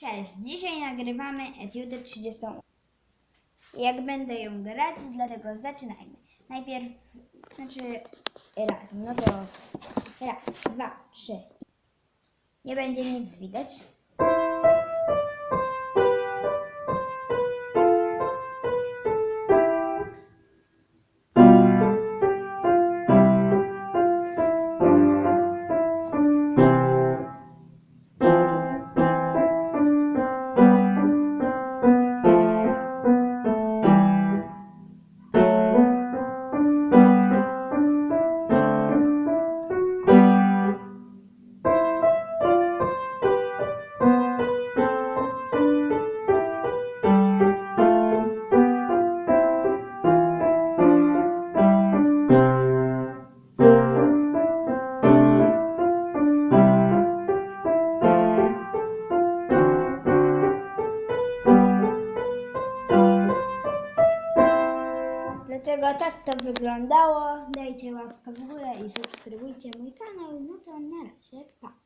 Cześć, dzisiaj nagrywamy etiudę 30. Jak będę ją grać, dlatego zaczynajmy. Najpierw, znaczy raz, no to raz, dwa, trzy. Nie będzie nic widać. Dlatego tak to wyglądało. Dajcie łapkę w górę i subskrybujcie mój kanał. No to na razie, pa.